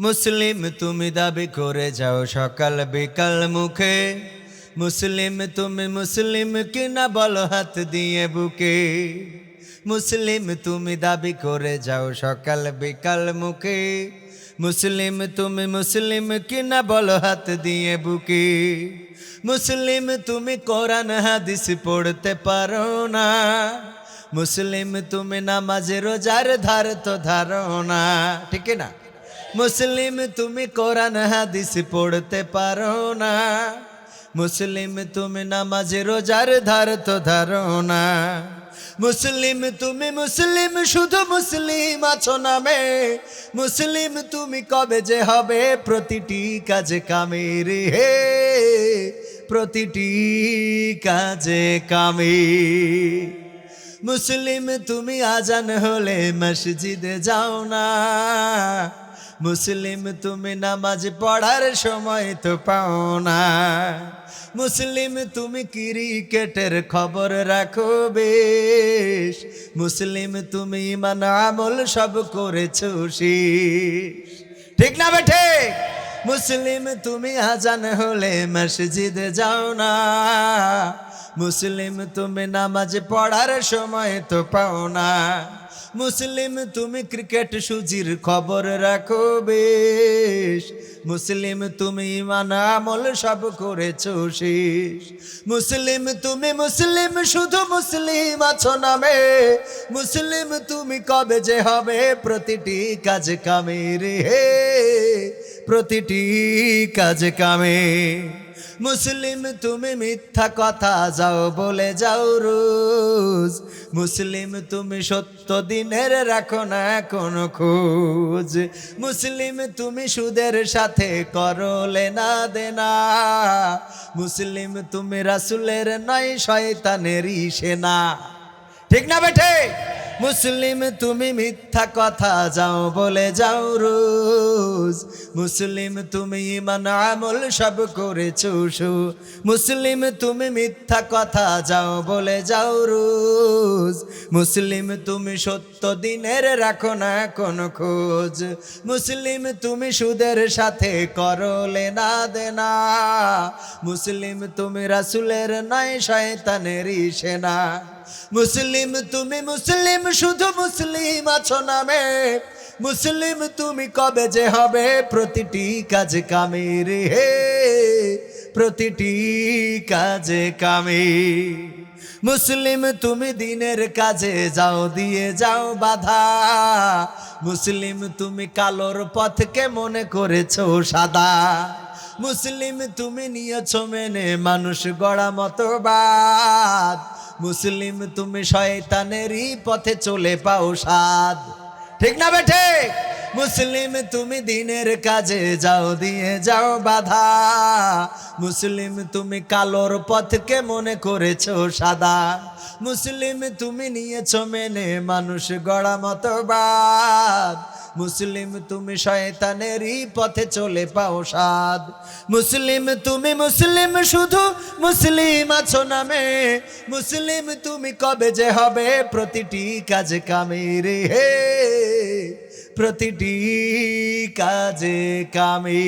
মুসলিম তুমি দাবি করে যাও সকাল বিকাল মুখে। মুসলিম তুমি মুসলিম কিনা বলো হাত দিয়ে বুকে। মুসলিম তুমি দাবি করে যাও সকাল বিকাল মুখে। মুসলিম তুমি মুসলিম কিনা বলো হাত দিয়ে বুকে। মুসলিম তুমি কোরআন হাদিস পড়তে পারো না। মুসলিম তুমি নামাজে রোজার ধার তো ধারো না। ঠিক না মুসলিম, তুমি কোরআন, হাদিস পড়তে পারো না। মুসলিম, তুমি নামাজে, রোজার ধার তো ধারো না। মুসলিম, তুমি মুসলিম, শুধু মুসলিম আছো নামে। মুসলিম, তুমি কবে যে হবে? প্রতিটি কাজে কামের হে। প্রতিটি কাজে কামে মুসলিম, তুমি আজান হলে মসজিদে যাও না। মুসলিম তুমি নামাজ পড়ার সময় তো পাও না। মুসলিম তুমি ক্রিকেটের খবর রাখো বেশ। মুসলিম তুমি ইমান আমল সব করেছ ঠিক না বেঠে মুসলিম তুমি আজান হলে মসজিদে যাও না। মুসলিম তুমি নামাজ পড়ার সময় তো পাও না। মুসলিম তুমি ক্রিকেট সুজির খবর রাখো বেশ। মুসলিম তুমি ইমান আমল সব করেছ শেষ। মুসলিম তুমি মুসলিম, শুধু মুসলিম আছো নামে। মুসলিম তুমি কবে যে হবে প্রতিটি কাজ কামের হে। প্রতিটি কাজ কামে। মুসলিম তুমি মিথ্যা কথা যাও বলে যাও রোজ। মুসলিম তুমি সত্য দিনের রাখো না কোনো খোঁজ। মুসলিম তুমি সুদের সাথে করো লেনা দেনা। মুসলিম তুমি রাসুলের নয়, শয়তানেরই সেনা। ঠিক না বেঠে? মুসলিম তুমি মিথ্যা কথা যাও বলে যাও রোজ। মুসলিম তুমি ইমান আমল সব করেছ সু। মুসলিম তুমি মিথ্যা কথা যাও বলে যাও রোজ। মুসলিম তুমি সত্য দিনের রাখো না কোনো খোঁজ। মুসলিম তুমি সুদের সাথে করো লেনা দেনা। মুসলিম তুমি রাসুলের নয় শয়তানেরই সেনা। মুসলিম তুমি মুসলিম শুধু মুসলিম আছো নামে। মুসলিম তুমি কবে যে হবে? প্রতিটি কাজ কামের হে। প্রতিটি কাজে কামে মুসলিম তুমি দিনের কাজে যাও, দিয়ে যাও বাধা। মুসলিম তুমি কালোর পথকে মনে করেছ সাদা। মুসলিম তুমি নিয়েছো মেনে মানুষ গড়া মতবাদ। মুসলিম তুমি শয়তানেরই পথে চলে পাও সাদ। ঠিক না বেঠে মুসলিম তুমি দিনের কাজে যাও, দিয়ে যাও বাধা। মুসলিম তুমি কালোর পথকে মনে করেছ সাদা। মুসলিম তুমি নিয়েছো মেনে মানুষ গড়া মতবাদ। মুসলিম তুমি শয়তানেরই পথে চলে পাও সাদ মুসলিম তুমি মুসলিম, শুধু মুসলিম আছো নামে। মুসলিম তুমি কবে যে হবে প্রতিটি কাজ কামের হে। প্রতিটি কাজে কামে